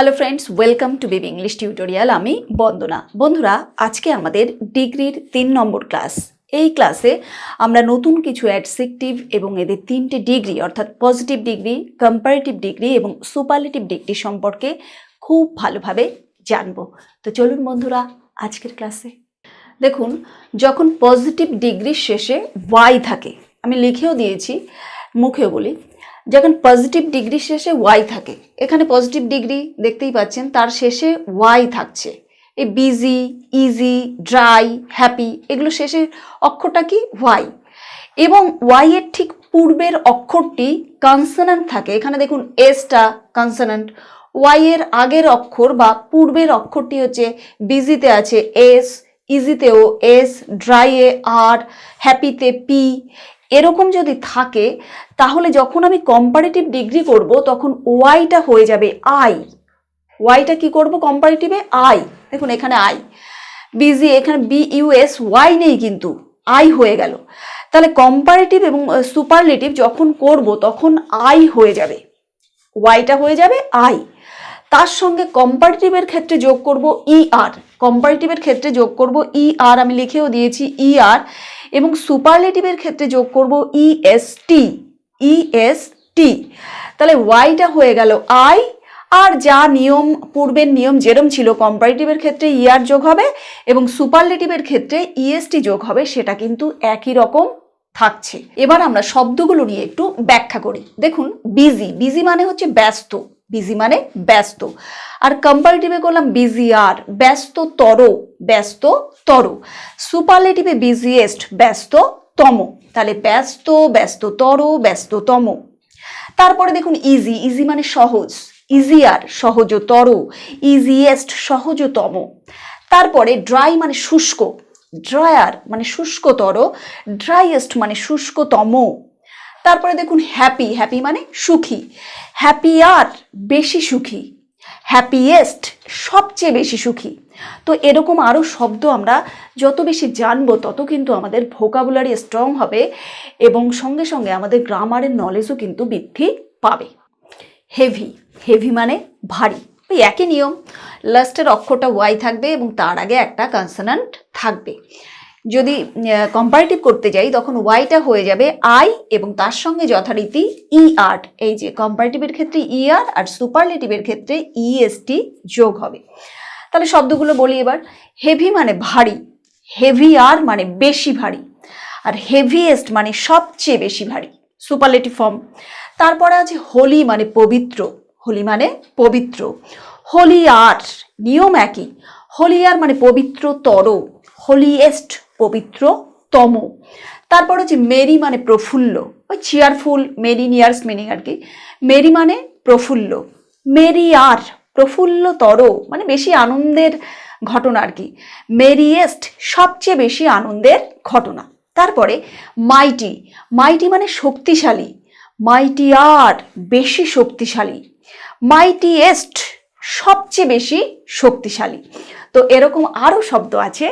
Hello friends welcome to baby English tutorial আমি বন্দনা। বন্ধুরা, আজকে আমাদের ডিগ্রির তিন নম্বর ক্লাস এই ক্লাসে আমরা নতুন কিছু অ্যাডসেকটিভ এবং এদের তিনটে ডিগ্রি, অর্থাৎ পজিটিভ ডিগ্রি কম্পারেটিভ ডিগ্রি এবং সুপারলেটিভ ডিগ্রি সম্পর্কে খুব ভালোভাবে জানব। তো চলুন বন্ধুরা, আজকের ক্লাসে দেখুন, যখন পজিটিভ ডিগ্রির শেষে ওয়াই থাকে, আমি লিখেও দিয়েছি, মুখেও বলি যখন পজিটিভ ডিগ্রি শেষে ওয়াই থাকে, এখানে পজিটিভ ডিগ্রি দেখতেই পাচ্ছেন, তার শেষে ওয়াই থাকছে। এই বিজি ইজি ড্রাই হ্যাপি এগুলো শেষের অক্ষরটা কি? ওয়াই এবং ওয়াই এর ঠিক পূর্বের অক্ষরটি কনসোনান্ট থাকে। এখানে দেখুন এসটা কনসোনান্ট ওয়াই এর আগের অক্ষর বা পূর্বের অক্ষরটি হচ্ছে বিজিতে আছে এস ইজিতেও এস ড্রাইয়ে আর হ্যাপিতে পি এরকম যদি থাকে, তাহলে যখন আমি কম্পারেটিভ ডিগ্রি করব, তখন ওয়াইটা হয়ে যাবে আই ওয়াইটা কি করব কম্পারেটিভে আই দেখুন, এখানে আই বিজি এখানে বি ইউএস ওয়াই নেই কিন্তু। আই হয়ে গেল। তাহলে কম্পারেটিভ এবং সুপারলেটিভ যখন করব, তখন আই হয়ে যাবে। ওয়াইটা হয়ে যাবে আই তার সঙ্গে কম্পারেটিভের ক্ষেত্রে যোগ করব ই আর কম্পারেটিভের ক্ষেত্রে যোগ করব ই আর আমি লিখেও দিয়েছি ই আর এবং সুপারলেটিভের ক্ষেত্রে যোগ করব E S T E S T তাহলে ওয়াইটা হয়ে গেল আই আর যা নিয়ম, পূর্বের নিয়ম যেরম ছিল কম্পারেটিভের ক্ষেত্রে ইয়ার যোগ হবে, এবং সুপারলেটিভের ক্ষেত্রে ইএসটি যোগ হবে, সেটা কিন্তু একই রকম থাকছে। এবার আমরা শব্দগুলো নিয়ে একটু ব্যাখ্যা করি। দেখুন বিজি বিজি মানে হচ্ছে ব্যস্ত। বিজি মানে ব্যস্ত। আর কম্পারেটিভে করলাম বিজি আর, ব্যস্ত তর ব্যস্ত তর। সুপারলেটিভে বিজিয়েস্ট ব্যস্ত তম। তাহলে ব্যস্ত ব্যস্ত ব্যস্ততর ব্যস্ততম তারপরে দেখুন ইজি ইজি মানে সহজ। ইজিয়ার সহজতর ইজিয়েস্ট সহজতম তারপরে ড্রাই মানে শুষ্ক। ড্রায়ার মানে শুষ্কতর। ড্রাইয়েস্ট মানে শুষ্কতম। তারপরে দেখুন হ্যাপি হ্যাপি মানে সুখী। হ্যাপিয়ার বেশি সুখী। হ্যাপিয়েস্ট সবচেয়ে বেশি সুখী। তো এরকম আরও শব্দ আমরা যত বেশি জানব, তত কিন্তু আমাদের ভোকাবুলারি স্ট্রং হবে এবং সঙ্গে সঙ্গে আমাদের গ্রামারের নলেজও কিন্তু বৃদ্ধি পাবে। হেভি হেভি মানে ভারী। ওই একই নিয়ম। লাস্টের অক্ষরটা ওয়াই থাকবে এবং তার আগে একটা কনসোনান্ট থাকবে। যদি কম্পারেটিভ করতে যাই, তখন ওয়াইটা হয়ে যাবে আই এবং তার সঙ্গে যথারীতি ই আর্ট এই যে কম্পারেটিভের ক্ষেত্রে ই আর আর সুপারলেটিভের ক্ষেত্রে ইএসটি যোগ হবে। তাহলে শব্দগুলো বলি এবার। হেভি মানে ভারী হেভি আর মানে বেশি ভারী, আর হেভিয়েস্ট মানে সবচেয়ে বেশি ভারী সুপারলেটিভ ফর্ম তারপরে আছে হোলি মানে পবিত্র, হোলি মানে পবিত্র। হোলি আর নিয়ম একই। হোলি আর মানে পবিত্র তর হোলিয়েস্ট পবিত্র তম। তারপর হচ্ছে মেরি মানে প্রফুল্ল। ওই চেয়ারফুল মেরি নিয়ার্স মিনিং আর কি। মেরি মানে প্রফুল্ল। মেরি আর, প্রফুল্লতর মানে বেশি আনন্দের ঘটনা আর কি। মেরিয়েস্ট সবচেয়ে বেশি আনন্দের ঘটনা। তারপরে মাইটি মাইটি মানে শক্তিশালী। মাইটি আর, বেশি শক্তিশালী। মাইটিয়েস্ট সবচেয়ে বেশি শক্তিশালী। তো এরকম আরও শব্দ আছে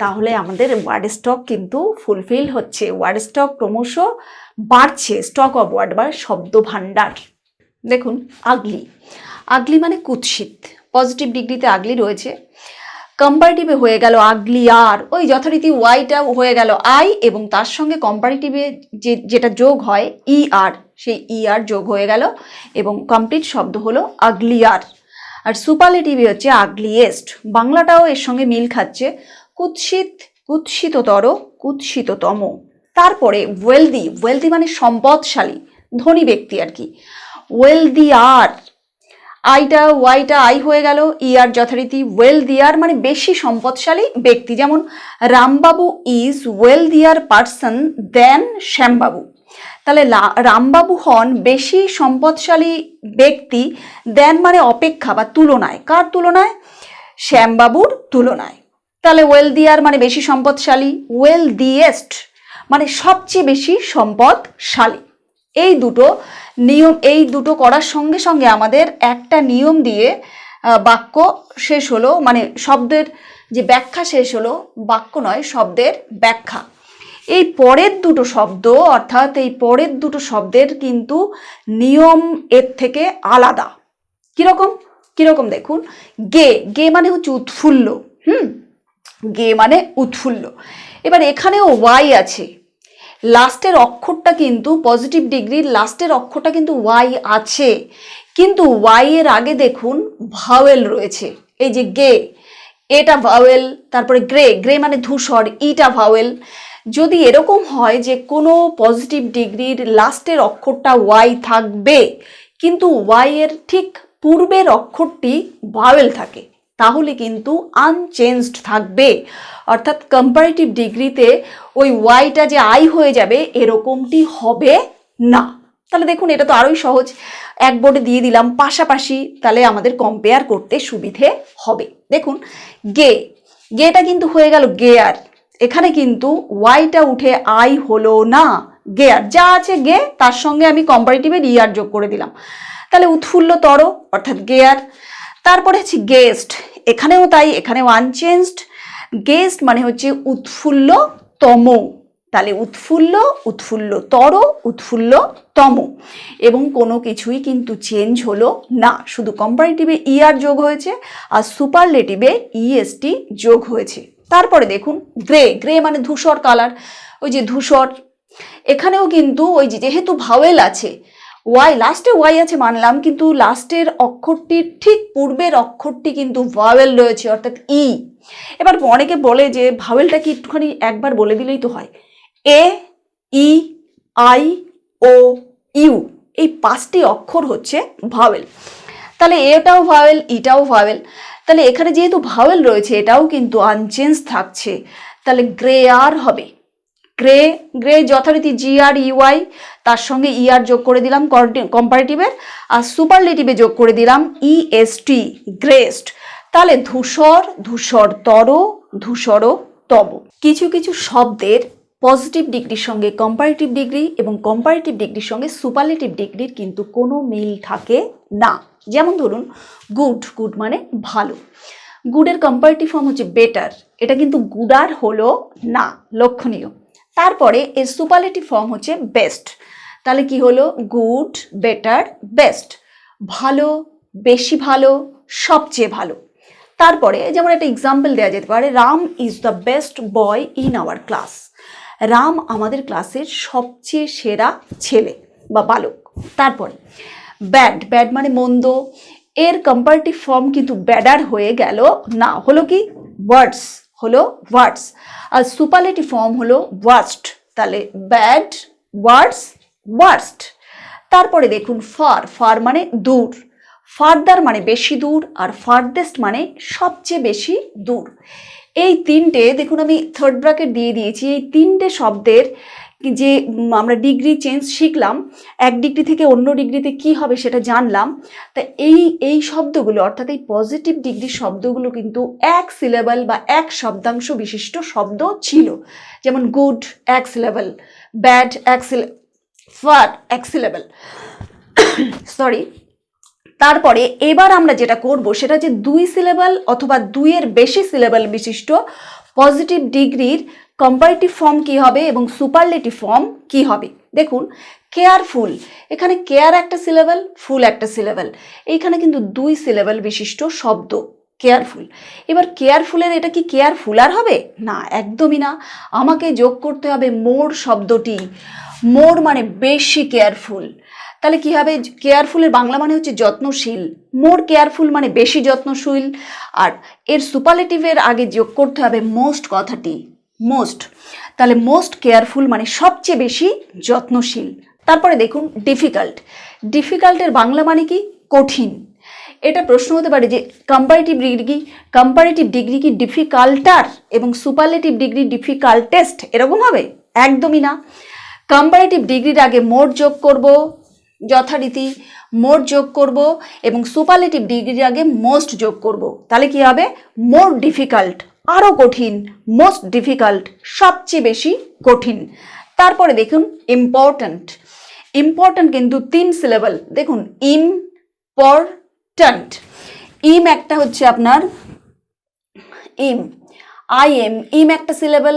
তাহলে আমাদের ওয়ার্ড স্টক কিন্তু ফুলফিল হচ্ছে। ওয়ার্ড স্টক ক্রমশ বাড়ছে। স্টক অফ ওয়ার্ড বা শব্দ ভাণ্ডার। দেখুন, আগলি। আগলি মানে কুৎসিত। পজিটিভ ডিগ্রিতে আগলি রয়েছে। কম্পারেটিভে হয়ে গেল আগলি আর। ওই যথারীতি ওয়াইটা হয়ে গেল আই এবং তার সঙ্গে কম্পারেটিভে যে, যেটা যোগ হয় ই আর সেই ই আর যোগ হয়ে গেল এবং কমপ্লিট শব্দ হলো আগলি আর। আর সুপারলেটিভে হচ্ছে আগলিয়েস্ট বাংলাটাও এর সঙ্গে মিল খাচ্ছে। কুৎসিত, কুৎসিততর, কুৎসিততম। তারপরে ওয়েলদি ওয়েলদি মানে সম্পদশালী, ধনী ব্যক্তি আর কি। ওয়েলদি আর আইটা, ওয়াইটা, আই হয়ে গেল, ইয়ার যথারীতি। ওয়েল দিয়ার মানে বেশি সম্পদশালী ব্যক্তি, যেমন Rambabu is wealthier person than Shyambabu. তাহলে রামবাবু হন বেশি সম্পদশালী ব্যক্তি দেন মানে অপেক্ষা বা তুলনায়। কার তুলনায়? শ্যামবাবুর তুলনায়। তাহলে ওয়েল দিয়ার মানে বেশি সম্পদশালী ওয়েল দিয়েস্ট মানে সবচেয়ে বেশি সম্পদশালী। এই দুটো নিয়ম, এই দুটো করার সঙ্গে সঙ্গে আমাদের একটা নিয়ম দিয়ে বাক্য শেষ হলো মানে শব্দের যে ব্যাখ্যা শেষ হলো, বাক্য নয়, শব্দের ব্যাখ্যা। এই পরের দুটো শব্দ, অর্থাৎ এই পরের দুটো শব্দের কিন্তু নিয়ম এর থেকে আলাদা। কীরকম? কীরকম দেখুন? গে গে মানে হচ্ছে উৎফুল্ল, হুম? গে মানে উৎফুল্ল। এবার এখানেও ওয়াই আছে। লাস্টের অক্ষরটা কিন্তু পজিটিভ ডিগ্রির লাস্টের অক্ষরটা কিন্তু ওয়াই আছে। কিন্তু ওয়াই এর আগে দেখুন ভাওয়েল রয়েছে। এই যে গে, এটা ভাওয়েল তারপরে গ্রে গ্রে মানে ধূসর, ইটা ভাওয়েল যদি এরকম হয় যে কোনো পজিটিভ ডিগ্রির লাস্টের অক্ষরটা ওয়াই থাকবে, কিন্তু ওয়াই এর ঠিক পূর্বের অক্ষরটি ভাওয়েল থাকে। তাহলে কিন্তু আনচেঞ্জড থাকবে। অর্থাৎ কম্পারেটিভ ডিগ্রিতে ওই ওয়াইটা যে আই হয়ে যাবে, এরকমটি হবে না। তাহলে দেখুন, এটা তো আরোই সহজ। এক বোর্ডে দিয়ে দিলাম, পাশাপাশি তাহলে আমাদের কম্পেয়ার করতে সুবিধে হবে। দেখুন, গে, গেটা কিন্তু হয়ে গেল গেয়ার এখানে কিন্তু ওয়াইটা উঠে আই হলো না। গেয়ার যা আছে গে, তার সঙ্গে আমি কম্পারেটিভের ইয়ার যোগ করে দিলাম। তাহলে উৎফুল্ল তর, অর্থাৎ গেয়ার তারপরে হচ্ছে গেস্ট এখানেও তাই, এখানেও আনচেঞ্জড গেস্ট মানে হচ্ছে উৎফুল্লতম। তাহলে উৎফুল্ল উৎফুল্ল তর উৎফুল্ল তম এবং কোনো কিছুই কিন্তু চেঞ্জ হলো না। শুধু কম্পারেটিভে ইআর যোগ হয়েছে আর সুপারলেটিভে ইএসটি যোগ হয়েছে। তারপরে দেখুন গ্রে গ্রে মানে ধূসর কালার ওই যে ধূসর। এখানেও কিন্তু ওই যে যেহেতু ভাওয়েল আছে ওয়াই লাস্টে ওয়াই আছে মানলাম, কিন্তু লাস্টের অক্ষরটির ঠিক পূর্বের অক্ষরটি কিন্তু ভাওয়েল রয়েছে, অর্থাৎ ই এবার অনেকে বলে যে ভাওয়েলটা কি একটুখানি একবার বলে দিলেই তো হয়। এ ই আই ও ইউ এই পাঁচটি অক্ষর হচ্ছে ভাওয়েল তাহলে এটাও ভাওয়েল ইটাও ভাওয়েল তাহলে এখানে যেহেতু ভাওয়েল রয়েছে, এটাও কিন্তু আনচেঞ্জ থাকছে। তাহলে গ্রে আর হবে। গ্রে গ্রে যথারীতি জি আর ইউআই তার সঙ্গে ইআর যোগ করে দিলাম কম্পারেটিভের আর সুপারলেটিভে যোগ করে দিলাম ইএসটি গ্রেস্ট তাহলে ধূসর ধূসর তর ধূসর তব কিছু কিছু শব্দের পজিটিভ ডিগ্রির সঙ্গে কম্পারেটিভ ডিগ্রি এবং কম্পারেটিভ ডিগ্রির সঙ্গে সুপারলেটিভ ডিগ্রির কিন্তু কোনো মিল থাকে না। যেমন ধরুন গুড গুড মানে ভালো। গুডের কম্পারেটিভ ফর্ম হচ্ছে বেটার এটা কিন্তু গুডার হলো না, লক্ষণীয়। তারপরে এর সুপারলেটিভ ফর্ম হচ্ছে বেস্ট তাহলে কি হলো? গুড বেটার বেস্ট ভালো, বেশি ভালো, সবচেয়ে ভালো। তারপরে যেমন একটা এক্সাম্পল দেওয়া যেতে পারে, Ram is the best boy in our class Ram আমাদের ক্লাসের সবচেয়ে সেরা ছেলে বা বালক। তারপরে ব্যাড ব্যাড মানে মন্দ। এর কম্পারেটিভ ফর্ম কিন্তু ব্যাডার হয়ে গেল। না, হলো কি? ওয়ার্ডস হলো ওয়ার্ডস আর সুপারলেটিভ ফর্ম হলো ওয়ার্স্ট তাহলে ব্যাড ওয়ার্ডস ওয়ার্স্ট তারপরে দেখুন ফার ফার মানে দূর. ফার্দার মানে বেশি দূর আর ফার্দেস্ট মানে সবচেয়ে বেশি দূর। এই তিনটে, দেখুন আমি থার্ড ব্র্যাকেট দিয়ে দিয়েছি, এই তিনটে শব্দের যে আমরা ডিগ্রি চেঞ্জ শিখলাম, এক ডিগ্রি থেকে অন্য ডিগ্রিতে কি হবে সেটা জানলাম। তা এই এই শব্দগুলো, অর্থাৎ এই পজিটিভ ডিগ্রি শব্দগুলো কিন্তু এক সিলেবল বা এক শব্দাংশ বিশিষ্ট শব্দ ছিল। যেমন গুড এক সিলেবল ব্যাড এক সিলে ফার এক সিলেবল সরি তারপরে এবার আমরা যেটা করব, সেটা যে দুই সিলেবল অথবা দুইয়ের বেশি সিলেবল বিশিষ্ট পজিটিভ ডিগ্রির কম্পারেটিভ ফর্ম কি হবে এবং সুপারলেটিভ ফর্ম কি হবে? দেখুন কেয়ারফুল এখানে কেয়ার একটা সিলেবল ফুল একটা সিলেবল এইখানে কিন্তু দুই সিলেবল বিশিষ্ট শব্দ কেয়ারফুল এবার কেয়ারফুলের এটা কি কেয়ারফুল আর হবে? না, একদমই না। আমাকে যোগ করতে হবে মোর শব্দটি। মোর মানে বেশি কেয়ারফুল তাহলে কি হবে? কেয়ারফুলের বাংলা মানে হচ্ছে যত্নশীল। মোর কেয়ারফুল মানে বেশি যত্নশীল। আর এর সুপারলেটিভের আগে যোগ করতে হবে মোস্ট কথাটি। মোস্ট। তাহলে মোস্ট কেয়ারফুল মানে সবচেয়ে বেশি যত্নশীল। তারপরে দেখুন, ডিফিকাল্ট। ডিফিকাল্টের বাংলা মানে কি? কঠিন। এটা প্রশ্ন হতে পারে যে কম্পারেটিভ ডিগ্রি কম্পারেটিভ ডিগ্রি কি ডিফিকাল্টার এবং সুপারলেটিভ ডিগ্রি ডিফিকাল্টেস্ট এরকম হবে? একদমই না। কম্পারেটিভ ডিগ্রির আগে মোট যোগ করব যথারীতি, মোট যোগ করব এবং সুপারলেটিভ ডিগ্রির আগে মোস্ট যোগ করব। তাহলে কি হবে? মোর ডিফিকাল্ট আরও কঠিন মোস্ট ডিফিকাল্ট সবচেয়ে বেশি কঠিন। তারপরে দেখুন ইম্পর্ট্যান্ট ইম্পর্ট্যান্ট কিন্তু তিন সিলেবল দেখুন ইম পর ইম্পর্ট্যান্ট ইম একটা হচ্ছে আপনার ইম আই এম ইম একটা সিলেবল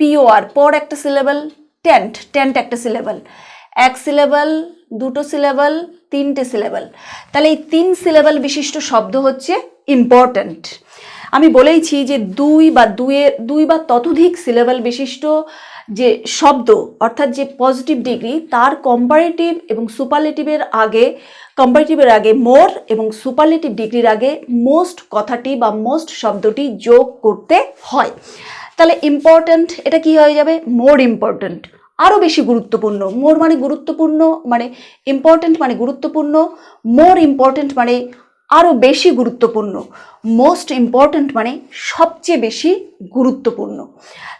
পিওআর পর একটা সিলেবল টেন্ট টেন্ট একটা সিলেবল এক সিলেবল দুটো সিলেবল তিনটে সিলেবল তাহলে এই তিন সিলেবল বিশিষ্ট শব্দ হচ্ছে ইম্পর্ট্যান্ট আমি বলেইছি যে দুই বা দুয়ের দুই বা ততোধিক সিলেবল বিশিষ্ট যে শব্দ, অর্থাৎ যে পজিটিভ ডিগ্রি তার কম্পারেটিভ এবং সুপারলেটিভের আগে কম্পারেটিভের আগে মোর এবং সুপারলেটিভ ডিগ্রির আগে মোস্ট কথাটি বা মোস্ট শব্দটি যোগ করতে হয়। তাহলে ইম্পর্ট্যান্ট এটা কি হয়ে যাবে? মোর ইম্পর্ট্যান্ট আরও বেশি গুরুত্বপূর্ণ। মোর মানে গুরুত্বপূর্ণ মানে ইম্পর্ট্যান্ট মানে গুরুত্বপূর্ণ মোর ইম্পর্ট্যান্ট মানে আরও বেশি গুরুত্বপূর্ণ মোস্ট ইম্পর্ট্যান্ট মানে সবচেয়ে বেশি গুরুত্বপূর্ণ।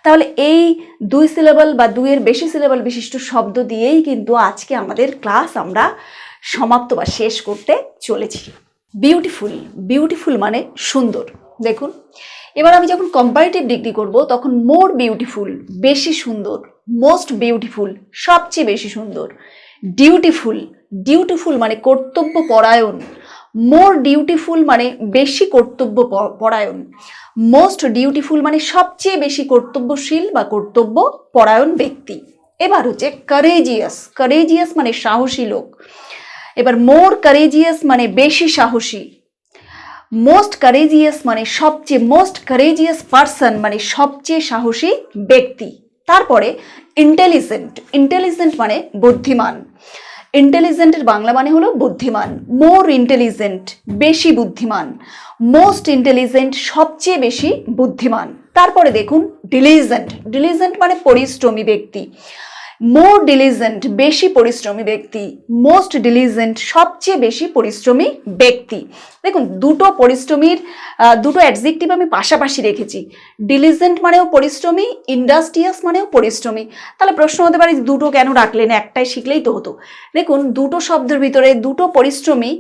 তাহলে এই দুই সিলেবল বা দুইয়ের বেশি সিলেবল বিশিষ্ট শব্দ দিয়েই কিন্তু আজকে আমাদের ক্লাস আমরা সমাপ্ত বা শেষ করতে চলেছি। বিউটিফুল বিউটিফুল মানে সুন্দর। দেখুন, এবার আমি যখন কম্পারেটিভ ডিগ্রি করব, তখন মোর বিউটিফুল বেশি সুন্দর মোস্ট বিউটিফুল সবচেয়ে বেশি সুন্দর ডিউটিফুল ডিউটিফুল মানে কর্তব্য পরায়ণ মোর ডিউটিফুল মানে বেশি কর্তব্য পরায়ণ। মোস্ট ডিউটিফুল মানে সবচেয়ে বেশি কর্তব্যশীল বা কর্তব্য পরায়ণ ব্যক্তি। এবার হচ্ছে কারেজিয়াস কারেজিয়াস মানে সাহসী লোক। এবার মোর কারেজিয়াস মানে বেশি সাহসী। মোস্ট কারেজিয়াস মানে সবচেয়ে মোস্ট কারেজিয়াস পারসন মানে সবচেয়ে সাহসী ব্যক্তি। তারপরে ইন্টেলিজেন্ট ইন্টেলিজেন্ট মানে বুদ্ধিমান। ইন্টেলিজেন্টের বাংলা মানে হলো বুদ্ধিমান। মোর ইন্টেলিজেন্ট, বেশি বুদ্ধিমান। মোস্ট ইন্টেলিজেন্ট, সবচেয়ে বেশি বুদ্ধিমান। তারপরে দেখুন, ডিলিজেন্ট। ডিলিজেন্ট মানে পরিশ্রমী ব্যক্তি। মোর ডিলিজেন্ট বেশি পরিশ্রমী ব্যক্তি মোস্ট ডিলিজেন্ট সবচেয়ে বেশি পরিশ্রমী ব্যক্তি। দেখুন, দুটো পরিশ্রমীর দুটো অ্যাডজেক্টিভ আমি পাশাপাশি রেখেছি। ডিলিজেন্ট মানেও পরিশ্রমী ইন্ডাস্ট্রিয়াস মানেও পরিশ্রমী। তাহলে প্রশ্ন হতে পারে, দুটো কেন রাখলেন? একটাই শিখলেই তো হতো। দেখুন, দুটো শব্দের ভিতরে দুটো পরিশ্রমী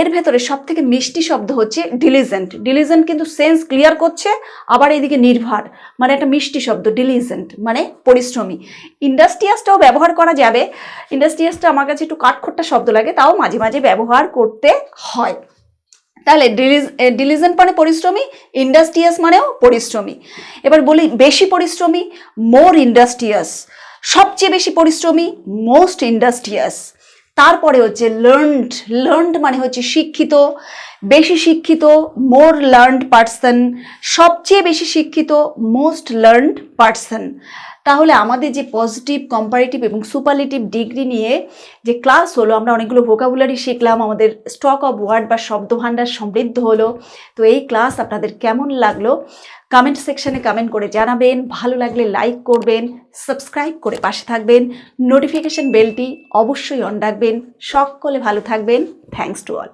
এর ভেতরে সব থেকে মিষ্টি শব্দ হচ্ছে ডিলিজেন্ট ডিলিজেন্ট কিন্তু সেন্স ক্লিয়ার করছে, আবার এদিকে নির্ভর। মানে একটা মিষ্টি শব্দ ডিলিজেন্ট মানে পরিশ্রমী। ইন্ডাস্ট্রিয়াসটাও ব্যবহার করা যাবে। ইন্ডাস্ট্রিয়াসটা আমার কাছে একটু কাঠখোট্টা শব্দ লাগে, তাও মাঝে মাঝে ব্যবহার করতে হয়। তাহলে ডিলিজেন্ট মানে পরিশ্রমী, ইন্ডাস্ট্রিয়াস মানেও পরিশ্রমী। এবার বলি, বেশি পরিশ্রমী, মোর ইন্ডাস্ট্রিয়াস। সবচেয়ে বেশি পরিশ্রমী, মোস্ট ইন্ডাস্ট্রিয়াস। তারপরে হচ্ছে লার্নড লার্নড মানে হচ্ছে শিক্ষিত, বেশি শিক্ষিত মোর লার্নড পার্সন সবচেয়ে বেশি শিক্ষিত মোস্ট লার্নড পার্সন তাহলে আমাদের যে পজিটিভ কম্পারেটিভ এবং সুপারলেটিভ ডিগ্রি নিয়ে যে ক্লাস হলো, আমরা অনেকগুলো ভোকাবুলারি শিখলাম, আমাদের স্টক অফ ওয়ার্ড বা শব্দভাণ্ডার সমৃদ্ধ হলো। তো এই ক্লাস আপনাদের কেমন লাগল? কমেন্ট সেকশানে কমেন্ট করে জানাবেন। ভালো লাগলে লাইক করবেন, সাবস্ক্রাইব করে পাশে থাকবেন, নোটিফিকেশন বেলটি অবশ্যই অন রাখবেন। সকলে ভালো থাকবেন। Thanks to all.